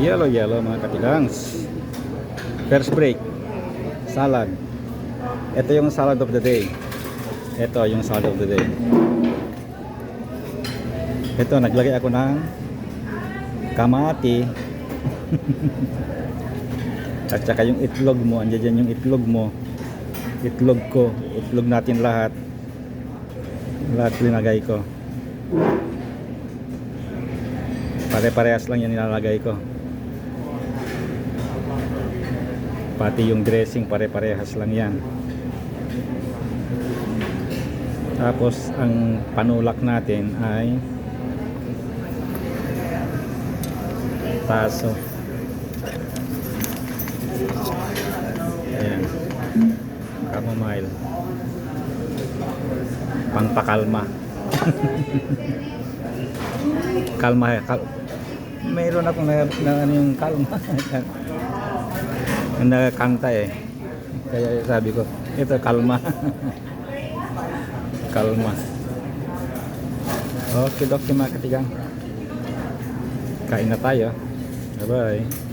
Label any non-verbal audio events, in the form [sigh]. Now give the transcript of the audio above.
Yellow, yellow mga katigangs. First break. Salad. Ito yung salad of the day. Ito yung salad of the day. Ito, naglagay ako ng kamati. [laughs] At saka yung itlog mo, andyan dyan yung itlog mo. Itlog ko, itlog natin lahat. Lahat linagay ko. Pare-parehas lang yan nilalagay ko. Pati yung dressing pare-parehas lang yan. Tapos ang panulak natin ay taso. Ayan. Chamomile. Pangpakalma. [laughs] kalma. Kal Mayroon akong na, na ano yung kalma. [laughs] Nakakanta eh. Kaya sabi ko, ito kalma. [laughs] kalma. Okay, okay mga katigang. Kain na tayo. Bye-bye.